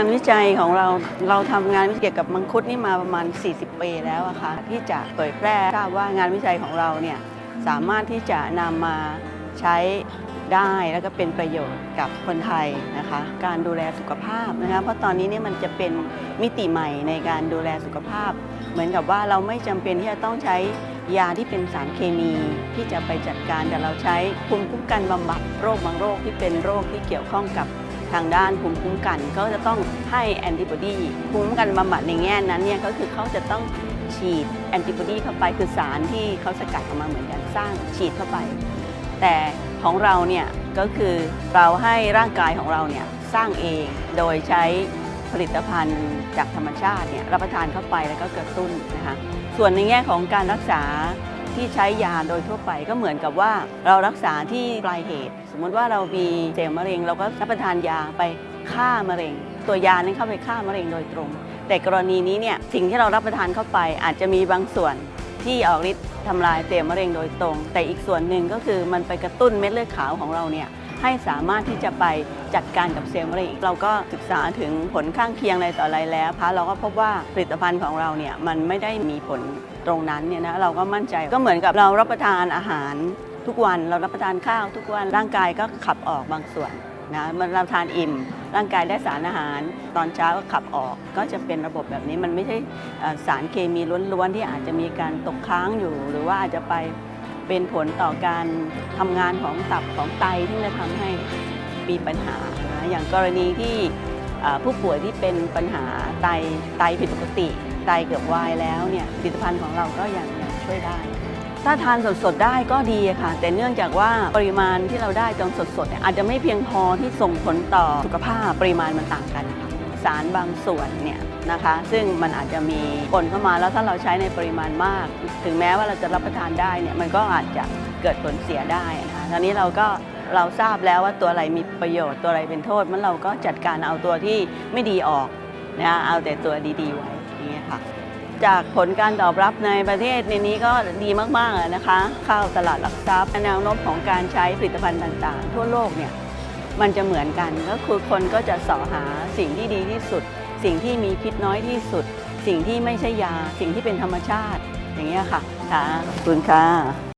งานวิจัยของเราเราทำงานวิจัยเกี่ยวกับมังคุดนี่มาประมาณ 40 ปีแล้วอะค่ะที่จะเผยแพร่ทราบว่างานวิจัยของเราเนี่ยสามารถที่จะนำมาใช้ได้แล้วก็เป็นประโยชน์กับคนไทยนะคะ การดูแลสุขภาพนะคะเพราะตอนนี้เนี่ยมันจะเป็นมิติใหม่ในการดูแลสุขภาพ เหมือนกับว่าเราไม่จำเป็นที่จะต้องใช้ยาที่เป็นสารเคมีที่จะไปจัดการแต่เราใช้ภูมิคุ้มกันบำบัดโรคบางโรคที่เป็นโรคที่เกี่ยวข้องกับ ทางด้านภูมิคุ้มกันก็จะต้องให้แอนติบอดีภูมิคุ้มกันบำบัดในแง่นั้นเนี่ยก็คือเขาจะต้องฉีดแอนติบอดีเข้าไปคือสารที่เขาสกัดออกมาเหมือนกันสร้างฉีดเข้าไป แต่ของเราเนี่ยก็คือเราให้ร่างกายของเราเนี่ยสร้างเองโดยใช้ผลิตภัณฑ์จากธรรมชาติเนี่ยรับประทานเข้าไปแล้วก็กระตุ้นนะคะส่วนในแง่ของการรักษา ที่ใช้ยาโดยทั่วไปก็เหมือนกับว่าเรารักษาที่ปลายเหตุ สมมติว่าเรามีเซลล์มะเร็ง เราก็รับประทานยาไปฆ่ามะเร็ง ตัวยานั้นเข้าไปฆ่ามะเร็งโดยตรง แต่กรณีนี้เนี่ยสิ่งที่เรารับประทานเข้าไป อาจจะมีบางส่วนที่ออกฤทธิ์ทำลายเซลล์มะเร็งโดยตรง แต่อีกส่วนหนึ่งก็คือมันไปกระตุ้นเม็ดเลือดขาวของเราเนี่ย ให้สามารถที่จะไปจัดการกับเซลล์มะเร็งอีกเราก็ศึกษาถึงผลข้างเคียงอะไรต่ออะไรแล้วพะเราก็พบว่าผลิตภัณฑ์ของเราเนี่ยมันไม่ได้มีผลตรงนั้นเนี่ยนะเราก็มั่นใจก็เหมือนกับเรารับประทานอาหารทุกวันเรารับประทานข้าวทุกวันร่างกายก็ขับออกบางส่วนนะมันเราทานอิ่ม ร่างกายได้สารอาหาร ตอนเช้าก็ขับออก ก็จะเป็นระบบแบบนี้มันไม่ใช่สารเคมีล้วนๆที่อาจจะมีการตกค้างอยู่ หรือว่าอาจจะไป เป็นผลต่อการทำงานของตับของไตที่จะทำให้มีปัญหา อย่างกรณีที่ผู้ป่วยที่เป็นปัญหาไตไตผิดปกติ ไตเกือบวายแล้วเนี่ยผลิตภัณฑ์ของเราก็ยังยังช่วยได้ ถ้าทานสดๆได้ก็ดีค่ะ แต่เนื่องจากว่าปริมาณที่เราได้ตอนสดๆอาจจะไม่เพียงพอที่ส่งผลต่อสุขภาพปริมาณมันต่างกันนะคะ สารบางส่วนเนี่ยนะคะซึ่งมันอาจจะมีปนเข้ามาแล้วถ้าเราใช้ในปริมาณมาก ถึงแม้ว่าเราจะรับประทานได้เนี่ยมันก็อาจจะเกิดผลเสียได้นะคะตอนนี้เราก็เราทราบแล้วว่าตัวอะไรมีประโยชน์ตัวอะไรเป็นโทษมันเราก็จัดการเอาตัวที่ไม่ดีออกนะเอาแต่ตัวดีๆไว้อย่างเงี้ยค่ะจากผลการตอบรับในประเทศในนี้ก็ดีมากๆนะคะ เข้าตลาดหลักทรัพย์แนวโน้มของการใช้ผลิตภัณฑ์ต่างๆ ทั่วโลกเนี่ย มันจะเหมือนกันก็คือคนก็จะสอหาสิ่งที่ดีที่สุด สิ่งที่มีพิษน้อยที่สุด สิ่งที่ไม่ใช่ยา สิ่งที่เป็นธรรมชาติ อย่างเงี้ยค่ะค่ะขอบคุณค่ะ